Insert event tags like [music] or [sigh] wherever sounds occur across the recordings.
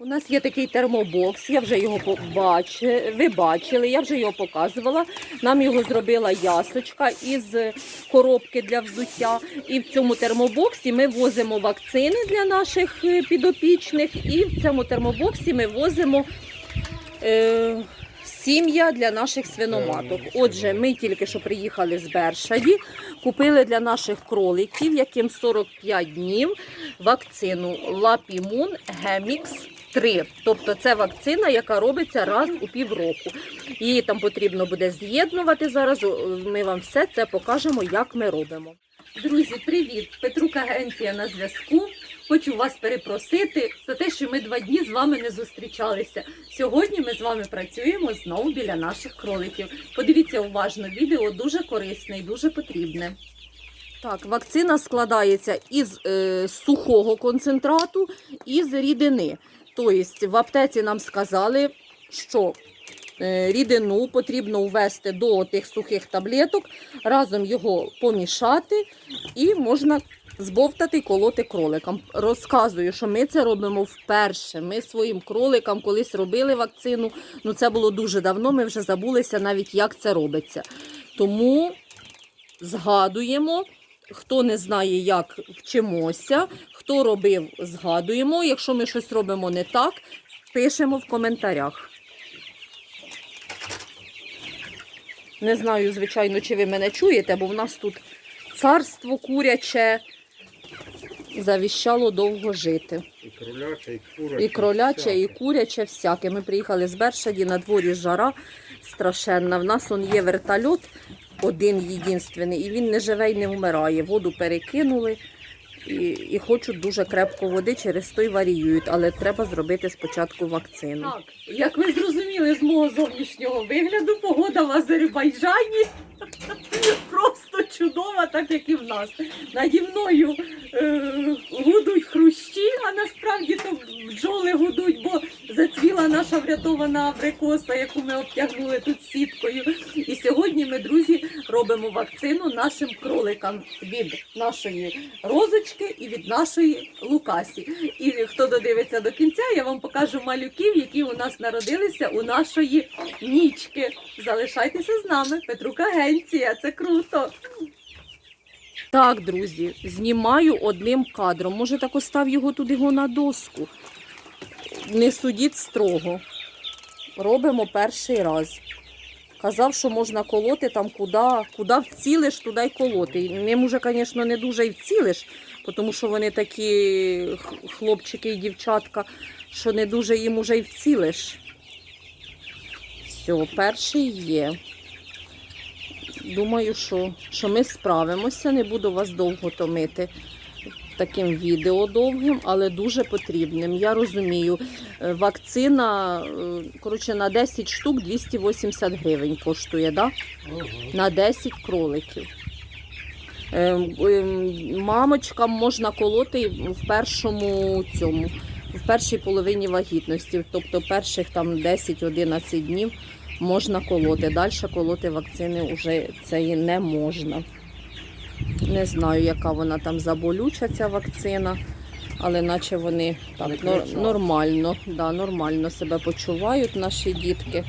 У нас є такий термобокс, я вже його побачила, ви бачили, я вже його показувала. Нам його зробила ясочка із коробки для взуття. І в цьому термобоксі ми возимо вакцини для наших е, підопічних, і в цьому термобоксі ми возимо. Е, Сім'я для наших свиноматок. Отже, ми тільки що приїхали з Бершаді, купили для наших кроликів, яким 45 днів, вакцину Лапімун Гемікс 3. Тобто це вакцина, яка робиться раз у півроку. Її там потрібно буде з'єднувати. Зараз ми вам все це покажемо, як ми робимо. Друзі, привіт! Петрук Агенція на зв'язку. Хочу вас перепросити за те, що ми два дні з вами не зустрічалися. Сьогодні ми з вами працюємо знову біля наших кроликів. Подивіться уважно, відео дуже корисне і дуже потрібне. Так, вакцина складається із е, сухого концентрату і з рідини. Тобто в аптеці нам сказали, що е, рідину потрібно ввести до тих сухих таблеток, разом його помішати і можна збовтати і колоти кроликам. Розказую, що ми це робимо вперше. Ми своїм кроликам колись робили вакцину. Ну це було дуже давно. Ми вже забулися навіть, як це робиться. Тому згадуємо. Хто не знає, як вчимося, хто робив, згадуємо. Якщо ми щось робимо не так, пишемо в коментарях. Не знаю, звичайно, чи ви мене чуєте, бо в нас тут царство куряче завіщало довго жити. І кроляче, і куряче. І кроляче, і куряче, всяке. Ми приїхали з Бершаді, на дворі жара страшенна. В нас он є вертольот, один єдинственний, і він не живе і не вмирає. Воду перекинули і, і хочуть дуже крепко води, через то й варіюють, але треба зробити спочатку вакцину. Так, як ви зрозуміли з мого зовнішнього вигляду, погода в Азербайджані [laughs] просто чудова, так як і в нас. Наді мною е, гудуть хрущі, а насправді то бджоли гудуть, бо зацвіла наша врятована абрикоса, яку ми обтягнули тут сіткою. І сьогодні ми, друзі, робимо вакцину нашим кроликам від нашої розочки і від нашої Лукасі. І хто додивиться до кінця, я вам покажу малюків, які у нас народилися у нашої нічки. Залишайтеся з нами, Петрук Агенція, це круто. Так, друзі, знімаю одним кадром. Може, так остав його туди його на доску. Не судіть строго. Робимо перший раз. Казав, що можна колоти там, куди, куди вцілиш, туди й колоти. Ним уже, звісно, не дуже й вцілиш, тому що вони такі хлопчики і дівчатка, що не дуже їм уже й вцілиш. Все, перший є. Думаю, що, що ми справимося. Не буду вас довго томити таким відео довгим, але дуже потрібним. Я розумію, е, вакцина е, коротше, на 10 штук 280 гривень коштує, да? Ага. на 10 кроликів. Ем, ем, Мамочкам можна колоти в першому цьому, в першій половині вагітності, тобто перших там 10-11 днів можна колоти. Далі колоти вакцини вже це не можна. Не знаю, яка вона там заболюча, ця вакцина, але наче вони кричать. нормально, да, нормально себе почувають наші дітки.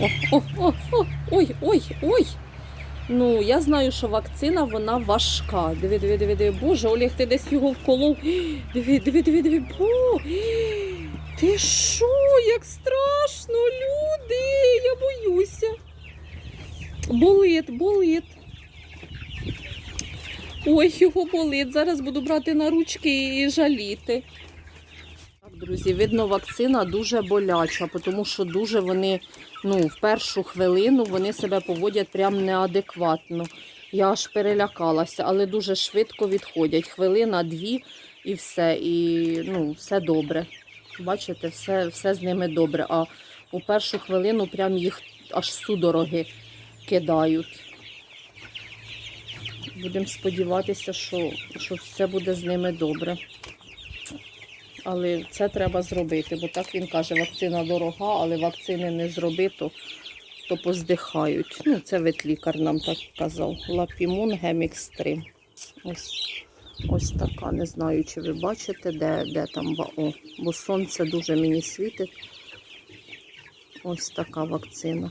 О, о, о, о, ой, ой, ой. Ну, я знаю, що вакцина вона важка. Диви, диви, диви, диви. Боже, Олег, ти десь його вколов. Диви, диви, диви, диви. Бо. Ти що? Як страшно, люди! Я боюся. Болить, болить. Ой, його болить. Зараз буду брати на ручки і жаліти. Так, друзі, видно, вакцина дуже боляча, тому що дуже вони, ну, в першу хвилину вони себе поводять прям неадекватно. Я аж перелякалася, але дуже швидко відходять. Хвилина, дві і все. І ну, все добре. Бачите, все, все з ними добре. А у першу хвилину прям їх аж судороги кидають. Будемо сподіватися, що, що все буде з ними добре. Але це треба зробити, бо так він каже, вакцина дорога, але вакцини не зроби, то, то поздихають. Ну, це ветлікар нам так казав. Лапімун Гемікс 3. Ось Ось така, не знаю, чи ви бачите, де, де там ва- о, бо сонце дуже мені світить. Ось така вакцина.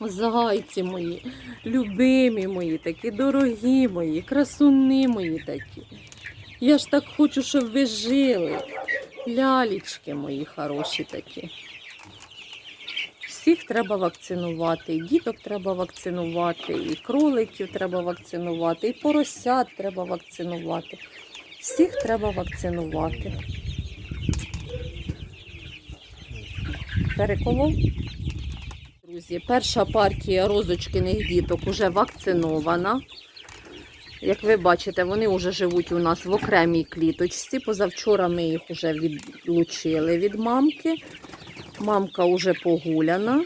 Зайці мої, любимі мої, такі дорогі мої, красуни мої такі. Я ж так хочу, щоб ви жили. Лялічки мої хороші такі. Всіх треба вакцинувати, і діток треба вакцинувати, і кроликів треба вакцинувати, і поросят треба вакцинувати. Всіх треба вакцинувати. Переколов. Друзі, перша партія розочкиних діток вже вакцинована. Як ви бачите, вони вже живуть у нас в окремій кліточці. Позавчора ми їх вже відлучили від мамки. Мамка вже погуляна.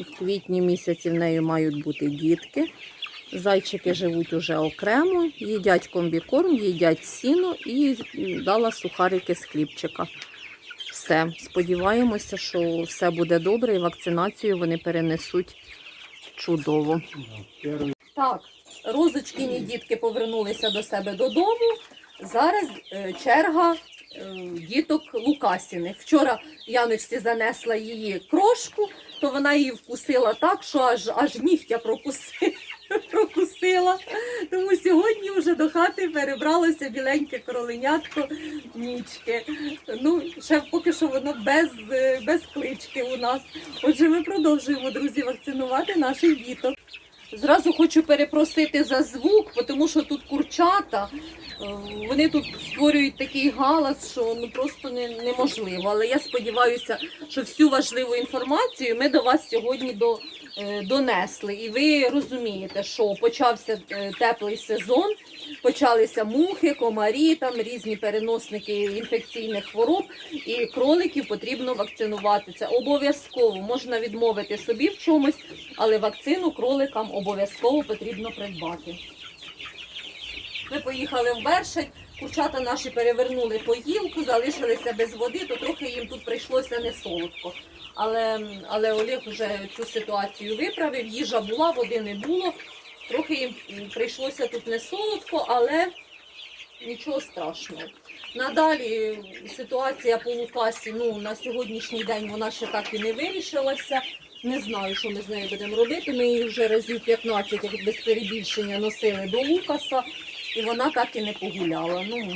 В квітні місяці в неї мають бути дітки. Зайчики живуть уже окремо, їдять комбікорм, їдять сіно і дала сухарики з хлібчика. Все. Сподіваємося, що все буде добре і вакцинацію вони перенесуть чудово. Так, розочкині дітки повернулися до себе додому. Зараз е, черга е, діток Лукасіних. Вчора Яночці занесла її крошку, то вона її вкусила так, що аж, аж нігтя прокусила. Прокусила. Тому сьогодні вже до хати перебралося біленьке кроленятко нічки. Ну, ще поки що воно без, без клички у нас. Отже, ми продовжуємо, друзі, вакцинувати наших діток. Зразу хочу перепросити за звук, тому що тут курчата. е, Вони тут створюють такий галас, що ну просто не, неможливо. Але я сподіваюся, що всю важливу інформацію ми до вас сьогодні до, донесли. І ви розумієте, що почався е, теплий сезон, почалися мухи, комарі, там різні переносники інфекційних хвороб, і кроликів потрібно вакцинувати. Це обов'язково можна відмовити собі в чомусь, але вакцину кроликам обов'язково потрібно придбати. Ми поїхали в Бершать, курчата наші перевернули поїлку, залишилися без води, то трохи їм тут прийшлося не солодко. Але, але Олег вже цю ситуацію виправив, їжа була, води не було. Трохи їм прийшлося тут не солодко, але нічого страшного. Надалі ситуація по Лукасі ну, на сьогоднішній день вона ще так і не вирішилася. Не знаю, що ми з нею будемо робити. Ми її вже разів 15, як без перебільшення, носили до Лукаса, і вона так і не погуляла. Ну,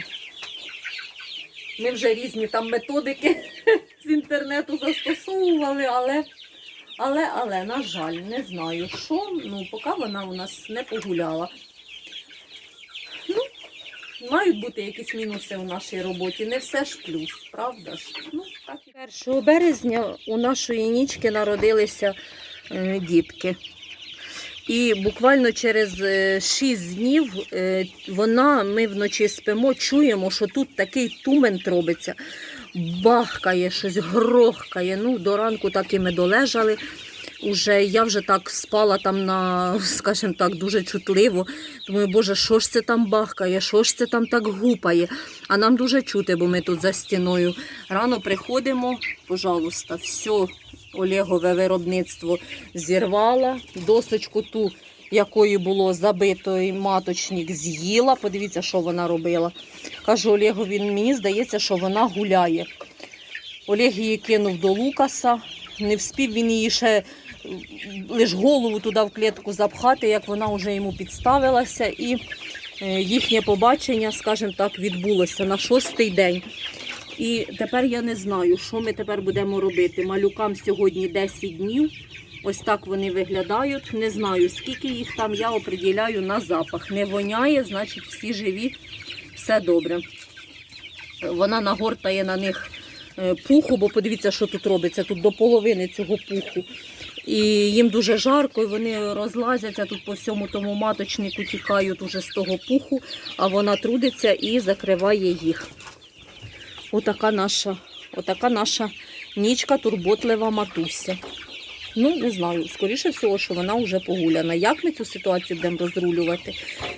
ми вже різні там методики з інтернету застосовували, але, але, але, на жаль, не знаю, що. Ну, поки вона у нас не погуляла. Ну, мають бути якісь мінуси у нашій роботі. Не все ж плюс, правда ж? Ну, так. 1 березня у нашої нічки народилися е, дітки. І буквально через 6 днів е, вона, ми вночі спимо, чуємо, що тут такий тумент робиться, бахкає, щось грохкає. Ну, до ранку так і ми долежали. Уже я вже так спала там на, [laughs] скажімо так, дуже чутливо. Думаю, боже, що ж це там бахкає, що ж це там так гупає. А нам дуже чути, бо ми тут за стіною. Рано приходимо, пожалуйста, все Олегове виробництво зірвала. Досочку ту, якою було забито і маточник, з'їла. Подивіться, що вона робила. Кажу Олегові, мені здається, що вона гуляє. Олег її кинув до Лукаса. Не вспів він її ще лиш голову туди в клітку запхати, як вона вже йому підставилася. І е, їхнє побачення, скажімо так, відбулося на шостий день. І тепер я не знаю, що ми тепер будемо робити. Малюкам сьогодні 10 днів. Ось так вони виглядають. Не знаю, скільки їх там я оприділяю на запах. Не воняє, значить всі живі, все добре. Вона нагортає на них е, пуху, бо подивіться, що тут робиться. Тут до половини цього пуху. І їм дуже жарко, і вони розлазяться тут по всьому тому маточнику, тікають уже з того пуху, а вона трудиться і закриває їх. Отака наша, отака наша нічка турботлива матуся. Ну, не знаю, скоріше всього, що вона вже погуляна. Як ми цю ситуацію будемо розрулювати,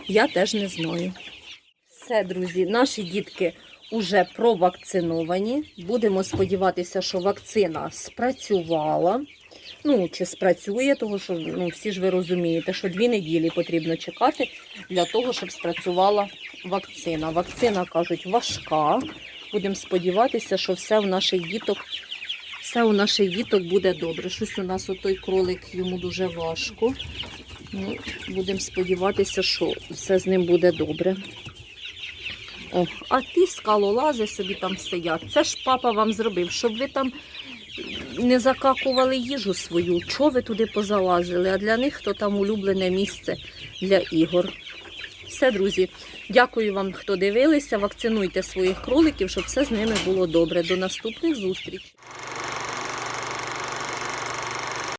я теж не знаю. Все, друзі, наші дітки вже провакциновані. Будемо сподіватися, що вакцина спрацювала. Ну, чи спрацює, тому що ну, всі ж ви розумієте, що дві неділі потрібно чекати для того, щоб спрацювала вакцина. Вакцина, кажуть, важка. Будемо сподіватися, що все у наших діток, все у наших діток буде добре. Щось у нас отой кролик йому дуже важко. Ну, будемо сподіватися, що все з ним буде добре. О, а ті скалолази собі там сидять. Це ж папа вам зробив, щоб ви там не закакували їжу свою. Чого ви туди позалазили? А для них то там улюблене місце для ігор. Все, друзі, дякую вам, хто дивилися. Вакцинуйте своїх кроликів, щоб все з ними було добре. До наступних зустрічей.